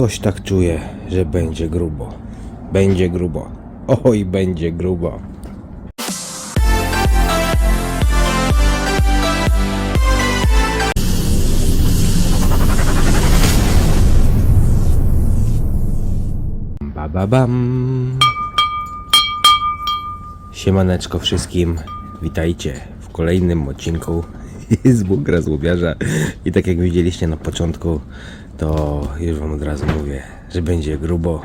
Coś tak czuję, że będzie grubo. Będzie grubo. Oj, będzie grubo. Ba, ba, bam. Siemaneczko wszystkim, witajcie w kolejnym odcinku z Bunkra Złobiarza i tak jak widzieliście na początku, to już wam od razu mówię, że będzie grubo,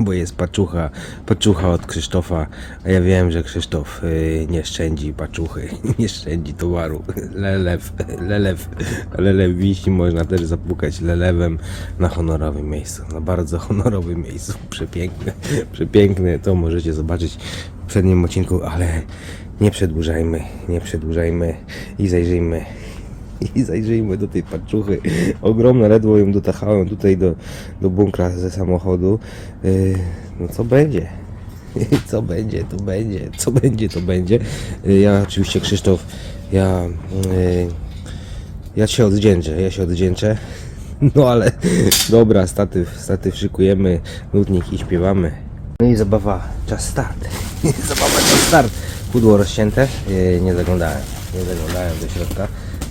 bo jest paczucha, paczucha od Krzysztofa, a ja wiem, że Krzysztof y, nie szczędzi paczuchy, nie szczędzi towaru, lelew, lelew, lelew wiści można też zapukać lelewem na honorowym miejscu, na bardzo honorowym miejscu, przepiękne, przepiękne, to możecie zobaczyć w przednim odcinku, ale nie przedłużajmy, nie przedłużajmy i zajrzyjmy i zajrzyjmy do tej paczuchy. Ogromna, ledwo ją dotachałem tutaj do, do bunkra ze samochodu. Yy, no co będzie? Co będzie, to będzie. Co będzie, to będzie. Yy, Ja oczywiście Krzysztof, ja... Yy, ja się oddzięczę, ja się oddzięczę. No ale dobra, statyw, statyw szykujemy, nutnik i śpiewamy. No i zabawa, czas start. zabawa, czas start. Pudło rozcięte, nie zaglądałem, nie zaglądałem do środka.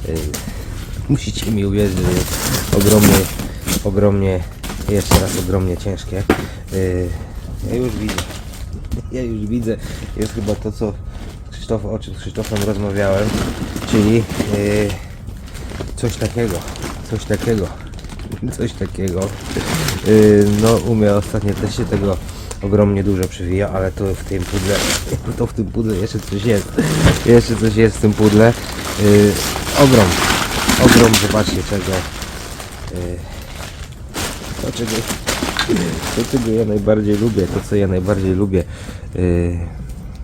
Yy, musicie mi uwierzyć, że ogromnie, ogromnie, jeszcze raz ogromnie ciężkie. Yy, ja już widzę, ja już widzę, jest chyba to co Krzysztof, o czym z Krzysztofem rozmawiałem, czyli yy, coś takiego, coś takiego, coś takiego. No u mnie ostatnio też się tego ogromnie dużo przewija, ale to w tym pudle, to w tym pudle jeszcze coś jest, jeszcze coś jest w tym pudle. Yy, ogrom, ogrom, zobaczcie czego, yy, to czego, to czego ja najbardziej lubię, to co ja najbardziej lubię. Yy,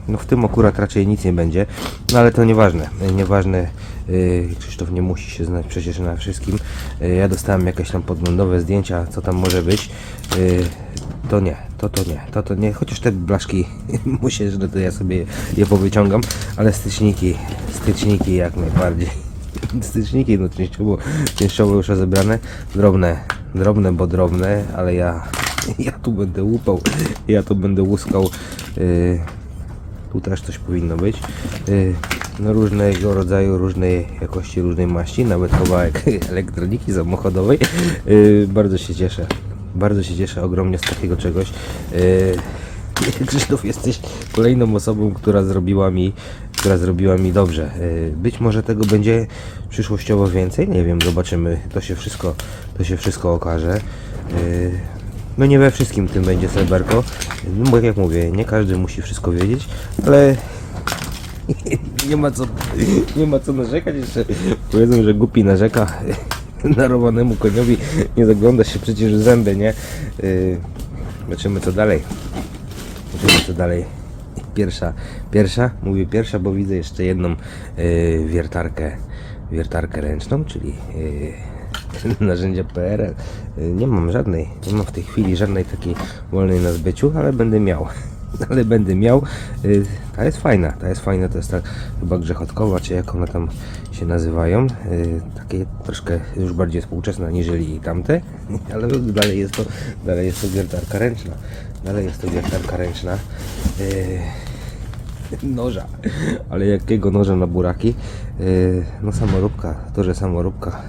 no w tym akurat raczej nic nie będzie, no ale to nieważne, nieważne, yy, Krzysztof nie musi się znać przecież na wszystkim, yy, ja dostałem jakieś tam podglądowe zdjęcia, co tam może być, yy, to nie, to to nie, to to nie, chociaż te blaszki, muszę, że to ja sobie je powyciągam, ale styczniki, styczniki jak najbardziej, styczniki no częściowo, częściowo już rozebrane, drobne, drobne, bo drobne, ale ja, ja tu będę łupał, ja tu będę łuskał, yy, tu też coś powinno być. Yy, no różnego rodzaju, różnej jakości, różnej maści, nawet kawałek elektroniki samochodowej. Yy, bardzo się cieszę. Bardzo się cieszę ogromnie z takiego czegoś. Yy, Krzysztof, jesteś kolejną osobą, która zrobiła mi, która zrobiła mi dobrze. Yy, być może tego będzie przyszłościowo więcej, nie wiem, zobaczymy. To się wszystko, to się wszystko okaże. Yy, no nie we wszystkim tym będzie sreberko. No jak mówię, nie każdy musi wszystko wiedzieć, ale nie ma co, nie ma co narzekać jeszcze. Powiedzmy, że głupi narzeka narowanemu koniowi nie zagląda się przecież zęby, nie? Yy, zobaczymy co dalej. Zobaczymy co dalej. Pierwsza, pierwsza, mówię pierwsza, bo widzę jeszcze jedną yy, wiertarkę, wiertarkę ręczną, czyli yy, narzędzia PRL. Yy, Nie mam żadnej, nie mam w tej chwili żadnej takiej wolnej na zbyciu, ale będę miał. Ale będę miał. Yy, Ta jest fajna, ta jest fajna, to jest ta chyba grzechotkowa, czy jak one tam się nazywają. Yy, Takie troszkę już bardziej współczesne aniżeli tamte, ale dalej jest to, dalej jest to wiertarka ręczna. Dalej jest to wiertarka ręczna. Yy, noża, ale jakiego noża na buraki? No samoróbka, to że samoróbka,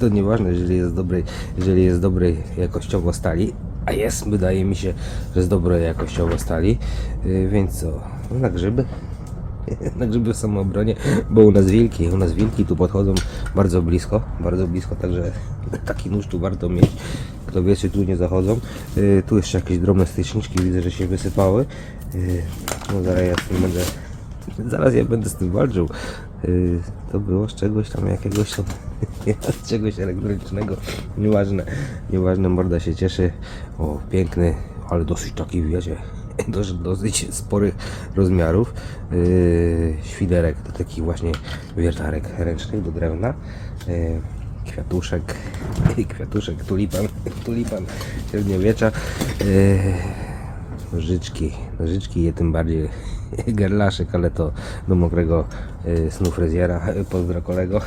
to nieważne, jeżeli jest dobrej, jeżeli jest dobrej jakościowo stali, a jest, wydaje mi się, że jest dobrej jakościowo stali, yy, więc co, no na grzyby. Na grzyby w samoobronie, bo u nas wilki, u nas wilki tu podchodzą bardzo blisko, bardzo blisko, także taki nóż tu warto mieć. Kto wie, czy tu nie zachodzą. Yy, tu jeszcze jakieś drobne styczniczki widzę, że się wysypały. Yy, no zaraz ja z tym będę, zaraz ja będę z tym walczył. Yy, to było z czegoś tam, jakiegoś z czegoś elektronicznego. Nieważne, nieważne, morda się cieszy. O, piękny, ale dosyć taki, wiecie, dosyć, dosyć sporych rozmiarów. Yy, świderek do takich właśnie wiertarek ręcznych do drewna. Yy, kwiatuszek, kwiatuszek, tulipan, tulipan średniowiecza. Yy, nożyczki, nożyczki je tym bardziej gerlaszek, ale to do mokrego y, snu fryzjera, pozdro kolego.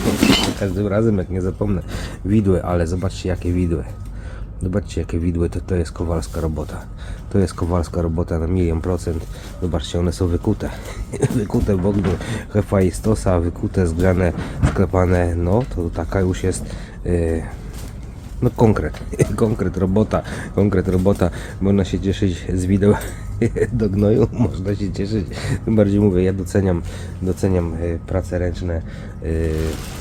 Każdym razem jak nie zapomnę widły, ale zobaczcie jakie widły. Zobaczcie jakie widły, to, to jest kowalska robota. To jest kowalska robota na milion procent. Zobaczcie, one są wykute. wykute w ogniu Hefaistosa, wykute, zgrzane, sklepane. No, to taka już jest... Yy, no konkret, konkret robota, konkret robota. Można się cieszyć z wideł do gnoju, można się cieszyć. Tym bardziej mówię, ja doceniam, doceniam e, prace ręczne. e,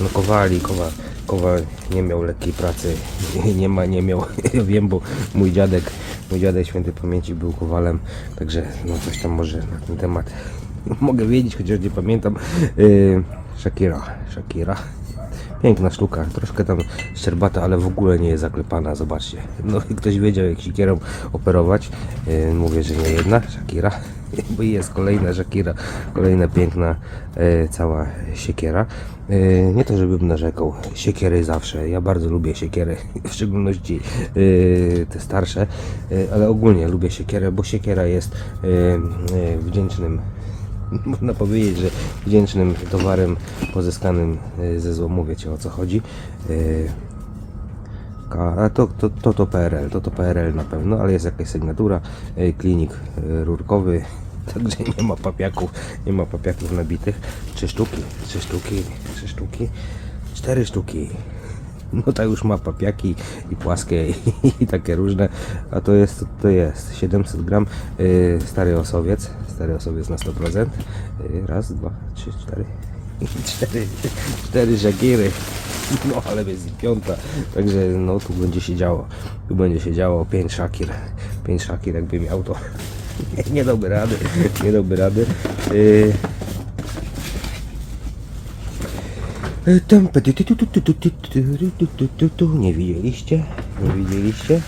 No kowali, kowa, kowal nie miał lekkiej pracy, nie ma, nie miał. Wiem, bo mój dziadek, mój dziadek świętej pamięci był kowalem, także no coś tam może na ten temat mogę wiedzieć, chociaż nie pamiętam. E, Shakira, Shakira. Piękna sztuka, troszkę tam szczerbata, ale w ogóle nie jest zaklepana, zobaczcie. No ktoś wiedział jak sikierą operować. Yy, mówię, że nie jedna, Shakira. Bo jest kolejna Shakira, kolejna piękna yy, cała siekiera. Yy, nie to, żebym narzekał, siekiery zawsze. Ja bardzo lubię siekiery, w szczególności yy, te starsze, yy, ale ogólnie lubię siekierę, bo siekiera jest wdzięcznym można powiedzieć, że wdzięcznym towarem pozyskanym y, ze złomu, wiecie o co chodzi. Ka- A to, to, to to PRL, to to PRL na pewno, ale jest jakaś sygnatura, y, klinik rurkowy, także nie ma papiaków, nie ma papiaków nabitych. Trzy sztuki, trzy sztuki, trzy sztuki, cztery sztuki. No ta już ma papiaki i płaskie i, i takie różne, a to jest, to jest? 700 gram. Yy, stary osowiec, stary osowiec na 100%. Yy, raz, dwa, trzy, cztery, cztery, cztery żagiery. No ale jest piąta, także no tu będzie się działo, tu będzie się działo. 5 szakir, 5 szakir jakby miał to. Nie, nie dałby rady, nie dałby rady. Yy, tu. Nie widzieliście? Nie widzieliście?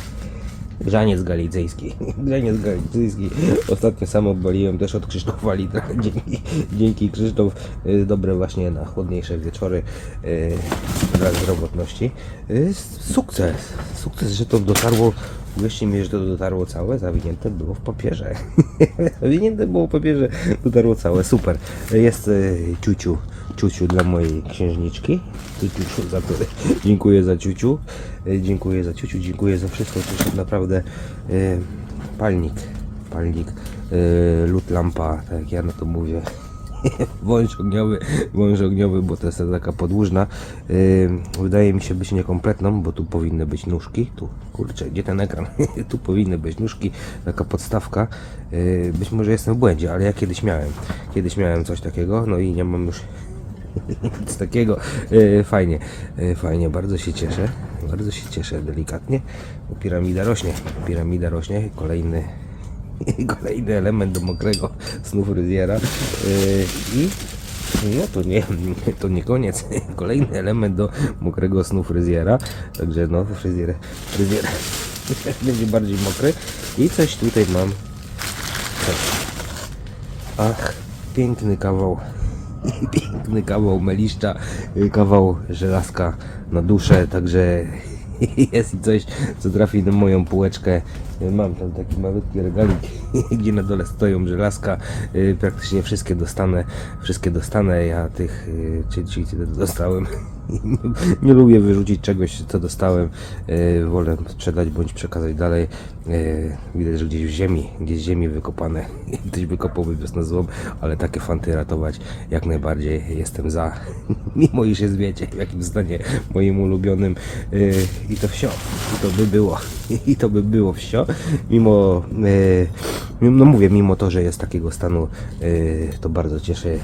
Grzaniec galicyjski. Grzaniec galicyjski. Ostatnio sam obaliłem też od Krzysztofa Litra. Dzięki, dzięki Krzysztof. y, Dobre właśnie na chłodniejsze wieczory y, dla zdrowotności. Y, Sukces. Sukces, że to dotarło. Uwierzcie mi, że to dotarło całe. Zawinięte było w papierze. Zawinięte było w papierze. Dotarło całe. Super. Jest y, ciuciu ciuciu dla mojej księżniczki. Ciuciu za to dziękuję za ciuciu. E, Dziękuję za ciuciu, dziękuję za wszystko. To jest naprawdę e, palnik. Palnik, e, lód lampa, tak jak ja na to mówię. wąż ogniowy, wąż ogniowy, bo to jest taka podłużna. E, wydaje mi się być niekompletną, bo tu powinny być nóżki. Tu, kurczę, gdzie ten ekran? tu powinny być nóżki, taka podstawka. E, być może jestem w błędzie, ale ja kiedyś miałem. Kiedyś miałem coś takiego, no i nie mam już nic takiego. E, fajnie, e, fajnie, bardzo się cieszę. Bardzo się cieszę delikatnie. Bo piramida rośnie. Piramida rośnie. Kolejny, kolejny element do mokrego snu fryzjera. E, I no to nie, to nie koniec. Kolejny element do mokrego snu fryzjera. Także no, fryzjer, fryzjer będzie bardziej mokry. I coś tutaj mam. Ach, piękny kawał. Piękny kawał meliszcza, y, kawał żelazka na duszę, także jest coś, co trafi na moją półeczkę. Y, Mam tam taki malutki regalik, gdzie na dole stoją żelazka. Y, Praktycznie wszystkie dostanę, wszystkie dostanę. Ja tych y, czy, czy, czy dostałem. Nie lubię wyrzucić czegoś, co dostałem. Y, Wolę sprzedać bądź przekazać dalej. Y, Widać, że gdzieś w ziemi, gdzieś w ziemi wykopane. Ktoś wykopałby wiosna złom, ale takie fanty ratować jak najbardziej jestem za. Mimo iż jest, wiecie, w jakim stanie moim ulubionym y, i to wsio. I to by było. I to by było wsio. Mimo, no mówię, mimo to, że jest takiego stanu, to bardzo cieszy.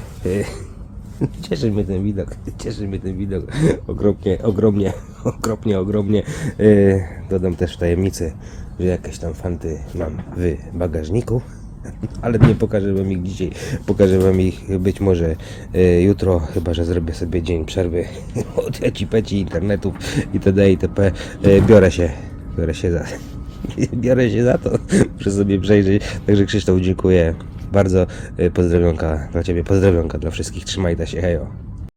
Cieszy mnie ten widok, cieszy mnie ten widok ogromnie, ogromnie, okropnie, ogromnie. Yy, dodam też w tajemnicy, że jakieś tam fanty mam w bagażniku, ale nie pokażę wam ich dzisiaj, pokażę wam ich być może yy, jutro, chyba że zrobię sobie dzień przerwy od peci internetów itd. itp. Yy, biorę się, biorę się za, biorę się za to, muszę sobie przejrzeć. Także Krzysztof, dziękuję bardzo. Yy, Pozdrowionka dla Ciebie, pozdrowionka dla wszystkich. Trzymajcie się, hejo.